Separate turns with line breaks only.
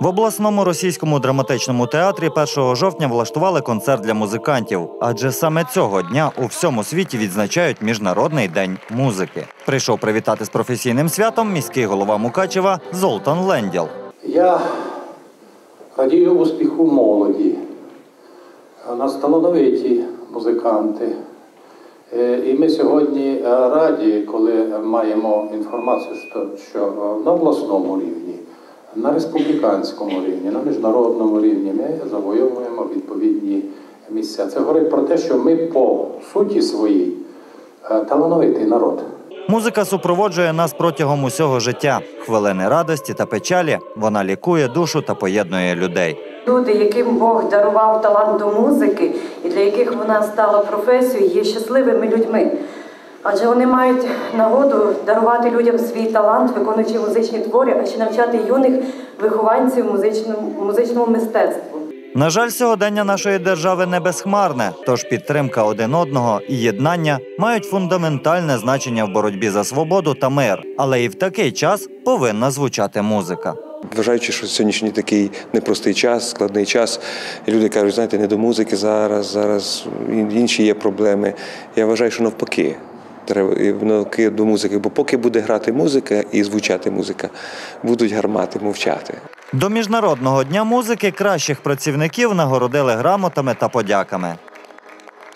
В обласному російському драматичному театрі 1 жовтня влаштували концерт для музикантів, адже саме цього дня у всьому світі відзначають Міжнародний день музики. Прийшов привітати з професійним святом міський голова Мукачева Золтан Ленділ.
Я радію успіху молоді. У нас талановиті музиканти. Е, І ми сьогодні раді, коли маємо інформацію, що на обласному рівні, на республіканському рівні, на міжнародному рівні ми завоюємо відповідні місця. Це говорить про те, що ми по суті своїй е, талановитий народ.
Музика супроводжує нас протягом усього життя. Хвилини радості та печалі вона лікує душу та поєднує людей.
Люди, яким Бог дарував талант до музики, і для яких вона стала професією, є щасливими людьми. Адже вони мають нагоду дарувати людям свій талант, виконуючи музичні твори, а ще навчати юних вихованців музичному, музичному мистецтву.
На жаль, сьогодення нашої держави не безхмарне, тож підтримка один одного і єднання мають фундаментальне значення в боротьбі за свободу та мир. Але і в такий час повинна звучати музика.
Вважаючи, що сьогоднішній такий непростий час, складний час, і люди кажуть, знаєте, не до музики зараз, зараз інші є проблеми. Я вважаю, що навпаки. І до музики, бо поки буде грати музика і звучати музика, будуть гармати мовчати.
До міжнародного дня музики кращих працівників нагородили грамотами та подяками.